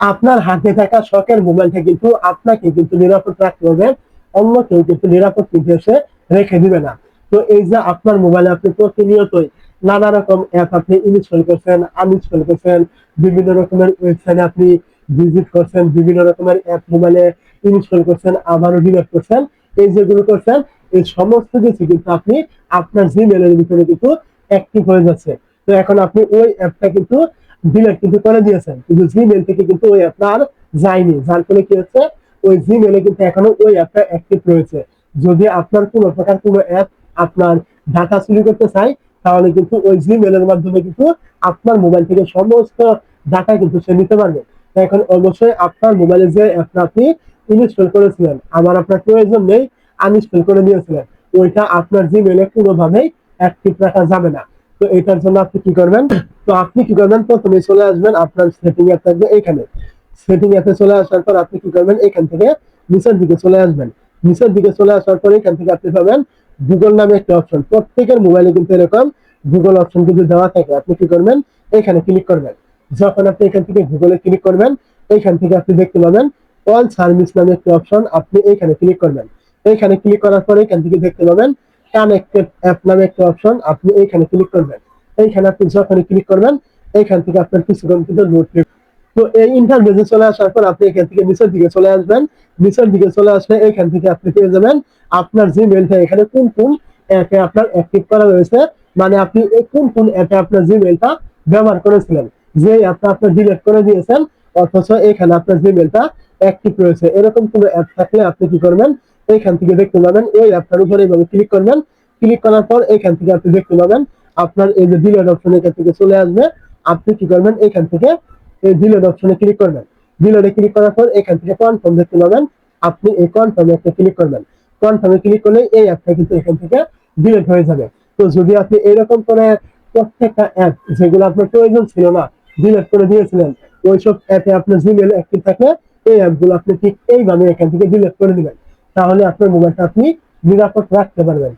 আপনার হাতে থাকা শখের মোবাইলটা কিন্তু আপনাকে কিন্তু নিরাপদ রাখতে হবে। অন্য কেউ কিন্তু নিরাপদ কিন্তু এসে রেখে দিবে না। তো এই যে আপনার মোবাইলে আপনি প্রতিনিয়তই নানা রকম অ্যাপ আপনি ইনস্টল করছেন আনইনস্টল করছেন, বিভিন্ন রকমের ওয়েবসাইটে আপনি ভিজিট করছেন, বিভিন্ন রকমের অ্যাপ মোবাইলে ইনস্টল করছেন, আবারও ডিলিট করছেন, এই যেগুলো করছেন, এই সমস্ত কিছু কিন্তু আপনি আপনার জিমেলের ভিতরে কিন্তু অ্যাক্টিভ হয়ে যাচ্ছে। তো এখন আপনি ওই অ্যাপটা কিন্তু ডিলিট কিন্তু করে দিয়েছেন। কিন্তু জিমেল থেকে কিন্তু ওই অ্যাপটা আর যায়নি। যার ফলে কি হচ্ছে? ওই জিমেলে কিন্তু এখনও ওই অ্যাপটা অ্যাক্টিভ রয়েছে। যদি আপনার কোনো প্রকার কোনো অ্যাপ আপনার ডাটা চুরি করতে চায়, তাহলে কিন্তু ওই জিমেলের মাধ্যমে কিন্তু আপনার মোবাইল থেকে সমস্ত ডাটা কিন্তু সে নিতে পারবে। এখন অবশ্যই আপনার মোবাইলে যে অ্যাপটা আপনি ইনস্টল করেছিলেন, আমার আপনার প্রয়োজন নেই আনইনস্টল করে নিয়েছিলেন ওইটা আপনার জিমেলে কোনোভাবেই অ্যাক্টিভ রাখা যাবে না। তো এটার জন্য আপনি কি করবেন? তো আপনি কি করবেন? প্রথমে চলে আসবেন, আপনার সেটিং অ্যাপ থাকবে এখানে। সেটিং অ্যাপে চলে আসার পর আপনি কি করবেন? এখান থেকে নিচের দিকে চলে আসবেন। নিচের দিকে চলে আসার পর এখান থেকে আপনি পাবেন গুগল নামে একটা অপশন প্রত্যেকের মোবাইলে কিন্তু এরকম গুগল অপশন কিন্তু দেওয়া থাকে। আপনি কি করবেন? এখানে ক্লিক করবেন। যখন আপনি এখান থেকে গুগলে ক্লিক করবেন, এখান থেকে আপনি দেখতে পাবেন অল সার্ভিস নামে একটা অপশন আপনি এখানে ক্লিক করবেন। এখানে ক্লিক করার পরে এখান থেকে দেখতে পাবেন কানেক্টেড অ্যাপ নামে একটা অপশন, আপনি এইখানে ক্লিক করবেন। এইখানে আপনি ক্লিক করবেন, এইখান থেকে আপনার কিছুক্ষণ কিন্তু তো এই চলে আসার পর আপনি এখান থেকে নিচের দিকে চলে আসবেন। নিচের দিকে চলে আসলে এখান থেকে আপনি পেয়ে যাবেন আপনার জিমেলটা এখানে কোন কোন অ্যাপে আপনার অ্যাক্টিভ করা রয়েছে? মানে আপনি কোন কোন অ্যাপে আপনার জিমেলটা ব্যবহার করেছিলেন? যে অ্যাপটা আপনি ডিলিট করে দিয়েছেন, অথচ এখানে আপনার জিমেলটা অ্যাক্টিভ রয়েছে। এরকম কোনো অ্যাপ থাকলে আপনি কি করবেন? এইখান থেকে দেখতে পাবেন, এই অ্যাপটার উপরে এইভাবে ক্লিক করবেন। ক্লিক করার পর এখান থেকে আপনি দেখতে পাবেন, আপনার এই যে ডিলেট অপশন এখান থেকে চলে আসবে। আপনি কি করবেন এখান থেকে এই ডিলেট অপশনে ক্লিক করবেন। ডিলেটে ক্লিক করার পর এখান থেকে কনফার্ম দেখতে পাবেন, আপনি এই কনফার্মে একটা ক্লিক করবেন। কনফার্মে ক্লিক করলে এই অ্যাপটা কিন্তু এখান থেকে ডিলেট হয়ে যাবে। তো যদি আপনি এরকম করে প্রত্যেকটা অ্যাপ যেগুলো আপনার প্রয়োজন ছিল না ডিলেট করে দিয়েছিলেন, ওইসব অ্যাপে আপনার জিমেল অ্যাক্টিভ থাকলে এই অ্যাপগুলো আপনি ঠিক এইভাবে এখান থেকে ডিলেট করে দিবেন। তাহলে আপনার মোবাইলটা আপনি নিরাপদ রাখতে পারবেন।